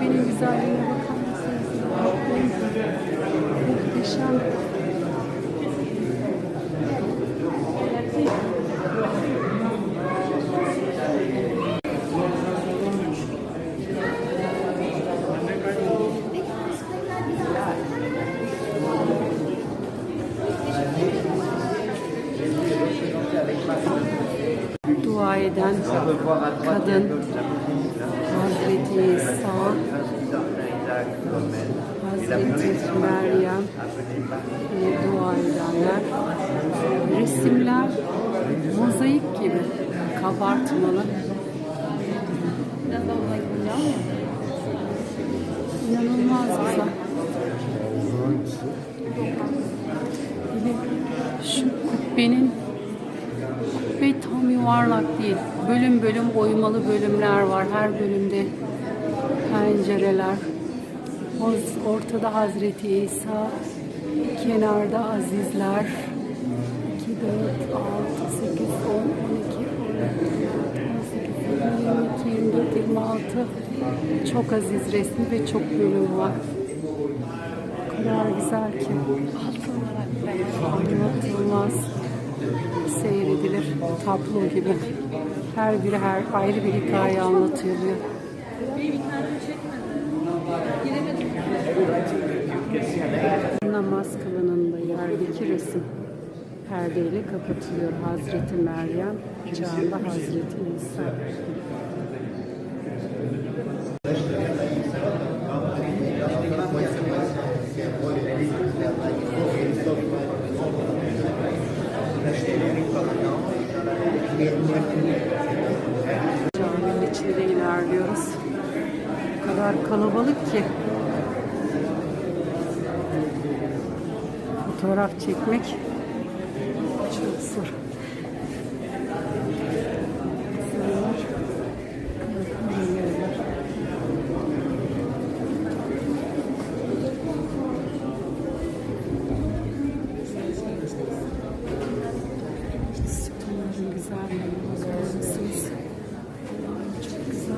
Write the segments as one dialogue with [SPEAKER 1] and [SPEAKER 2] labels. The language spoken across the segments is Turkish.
[SPEAKER 1] Benim güzelliğine bakar mısınız? Muhteşem. Dua eden kadın Hazreti İsa Hazreti Meryem dua edenler. Resimler mozaik gibi kabartmalı. İnanılmaz güzel. Şu kubbenin kubbe tam yuvarlak değil bölüm bölüm oymalı bölümler var her bölümde pencereler Ortada Hazreti İsa, kenarda azizler. 2, 4, 6, 8, 10, 12, 18, 22, 24, 26. Çok aziz resmi ve çok bölüm var. O kadar güzel ki. Anlatılmaz. Seyredilir. Tablo gibi. Her biri her ayrı bir hikaye anlatıyor. Namaz kılınında yerdeki resim perdeyle kapatılıyor. Hazreti Meryem, kucağında Hazreti İsa. Caminin içinde ilerliyoruz. O kadar kalabalık ki fotoğraf çekmek çok zor. İnsanlar yürüyorlar. Sütunların güzelliğine bakar mısınız? Çok güzel.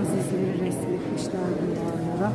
[SPEAKER 1] Azizleri resmetmişler duvarlara.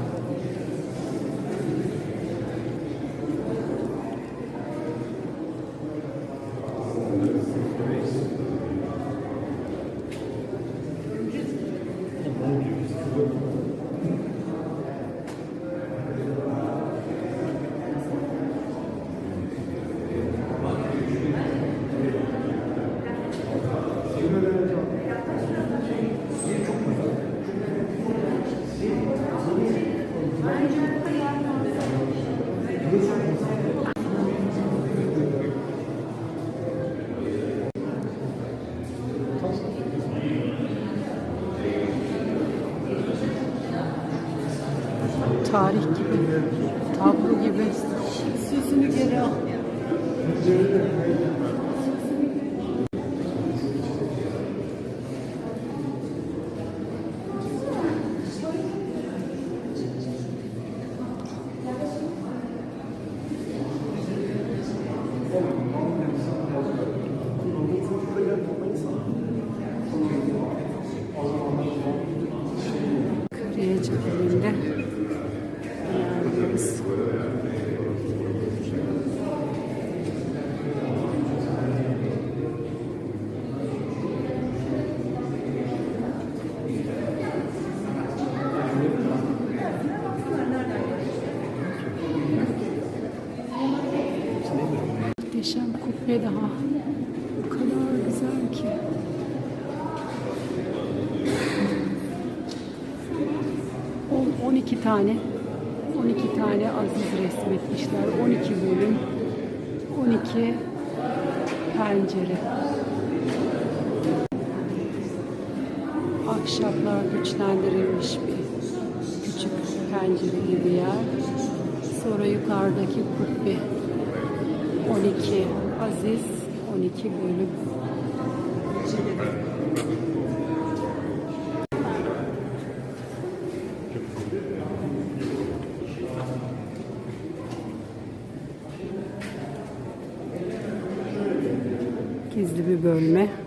[SPEAKER 1] Tarih gibi, tablo gibi. Sözünü geri al. Kariye Kubbe daha. O kadar güzel ki. On- 12 tane 12 tane aziz resmetmişler. 12 bölüm 12 pencere. Ahşaplar güçlendirilmiş bir küçük pencere gibi yer. Sonra yukarıdaki kubbe 12 Aziz 12 bölüm. Gizli bir bölme.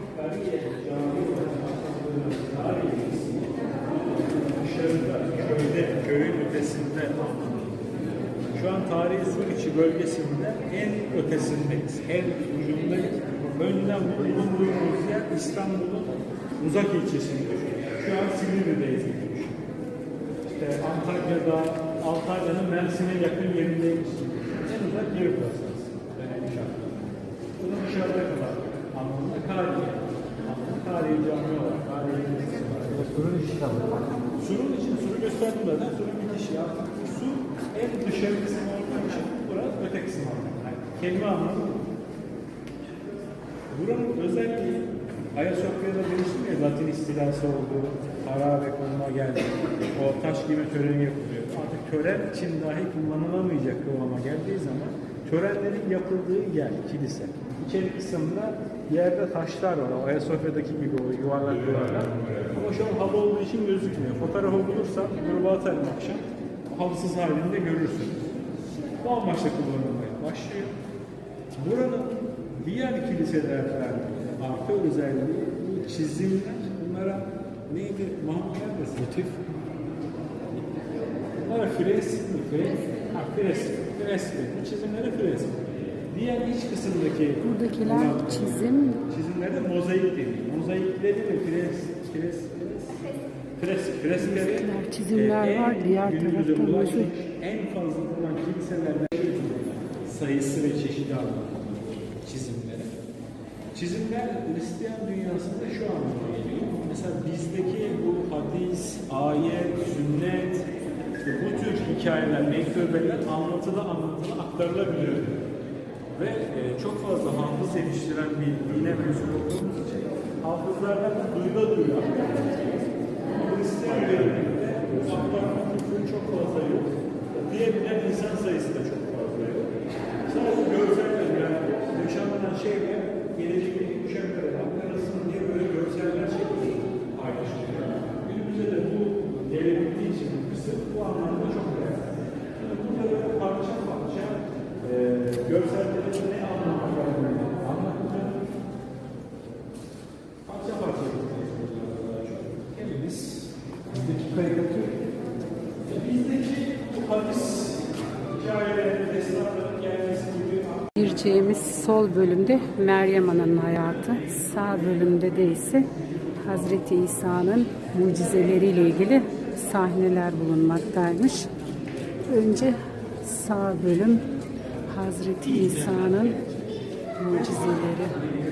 [SPEAKER 2] Tarihi Suriçi bölgesinde en ötesindeyiz, en ucundayız. Önden bulunduğumuz yer İstanbul'un uzak ilçesini düşünün. Şu an Silivri'deyiz gibi. İşte Antalya'da, Antalya'nın Mersin'e yakın yerindeyiz. En uzak yeri burası. Yani dışarıda. Bunu dışarıda kadar anlamında Kariye. Anlamında Kariye cami Kariye Kilisesi var.
[SPEAKER 3] Surun içi kalır.
[SPEAKER 2] Surun için suru gösterdim zaten. Surun bitişi. Su en dışarı kısmı olduğu için burası öte kısmı oldu. Yani kelime anlamı bu. Buranın özelliği Ayasofya'da demiştim ya Latin istilası oldu, harabe konuma geldi. O taş gibi töreni yapılıyor. Artık tören için dahi kullanılamayacak kıvama geldiği zaman törenlerin yapıldığı yer kilise. İçeri kısımda yerde taşlar var. O Ayasofya'daki gibi o yuvarlak yuvarlak. Ama şu an halı olduğu için gözükmüyor. Fotoğrafı bulursan gruba atarım akşam. Halısız halinde görürsünüz. Bu amaçla kullanılmaya başlıyor. Buranın diğer kiliselerden artı özelliği bu çizimler. Bunlara neydi? Muhammed neredesin? Motif. Bunlar fresk mi? Fresk. Ha, fresk. Fresk. Bu çizimleri fresk. Diğer iç kısımdaki
[SPEAKER 1] Buradakiler
[SPEAKER 2] bunlar-
[SPEAKER 1] çizim,
[SPEAKER 2] çizimlerde mozaik deniyor. Mozaikleri ve fres, fres, fres, freskleri
[SPEAKER 1] Freskler, çizimler
[SPEAKER 2] e,
[SPEAKER 1] var. Diğer
[SPEAKER 2] günümüzde
[SPEAKER 1] tarafta mozaik.
[SPEAKER 2] En fazla bulunan kiliselerden sayısı ve çeşidi anlamında çizimleri. Çizimler Hristiyan dünyasında şu anlamda geliyor. Mesela bizdeki bu hadis, ayet, sünnet, işte bu tür hikayeler, mektubeler anlatılı anlatılı aktarılabiliyor. Ve e, çok fazla hafız yetiştiren bir dine mensup olduğumuz için hafızlardan da duyda duyuyor. Hristiyan döneminde bu aktarma kültürü çok fazla yok. Diyebilen insan sayısı da çok fazla yok. Sadece görseller yani yaşanılan
[SPEAKER 1] gireceğimiz sol bölümde Meryem Ana'nın hayatı, sağ bölümde de ise Hazreti İsa'nın mucizeleriyle ilgili sahneler bulunmaktaymış. Önce sağ bölüm Hazreti İsa'nın mucizeleri.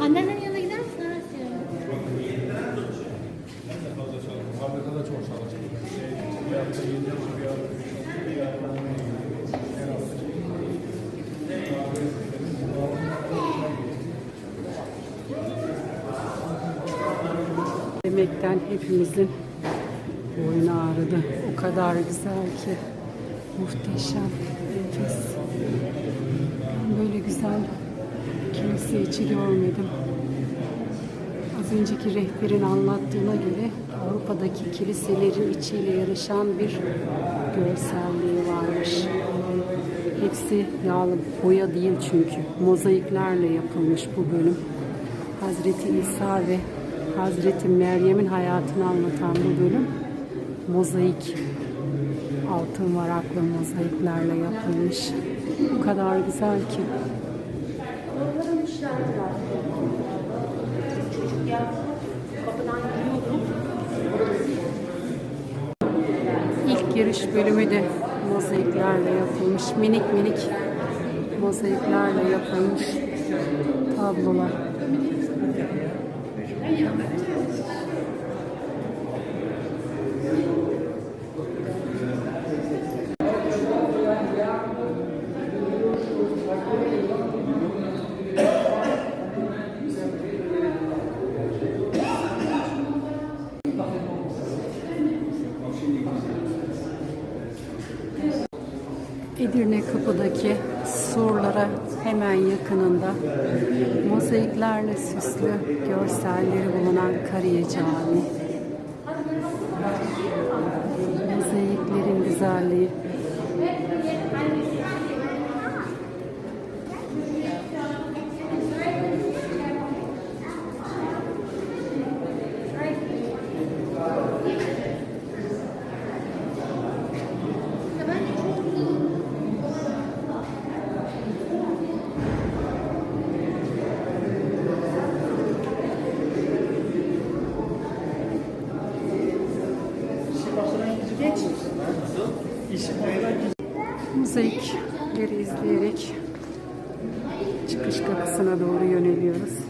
[SPEAKER 4] Annenin yanına gider misin?
[SPEAKER 1] Yemekten hepimizin boynu ağrıdı. O kadar güzel ki. Muhteşem, nefis. Ben böyle güzel kilise içi görmedim. Az önceki rehberin anlattığına göre Avrupa'daki kiliselerin içiyle yarışan bir görselliği varmış. Hepsi yağlı boya değil çünkü. Mozaiklerle yapılmış bu bölüm. Hazreti İsa ve Hazreti Meryem'in hayatını anlatan bu bölüm mozaik altın varaklı mozaiklerle yapılmış. Bu kadar güzel ki. Giriş bölümü de mozaiklerle yapılmış. Minik minik mozaiklerle yapılmış tablolar. Edirne Kapı'daki surlara hemen yakınında mozaiklerle süslü görselleri bulunan Kariye Camii. Mozaikleri izleyerek çıkış kapısına doğru yöneliyoruz.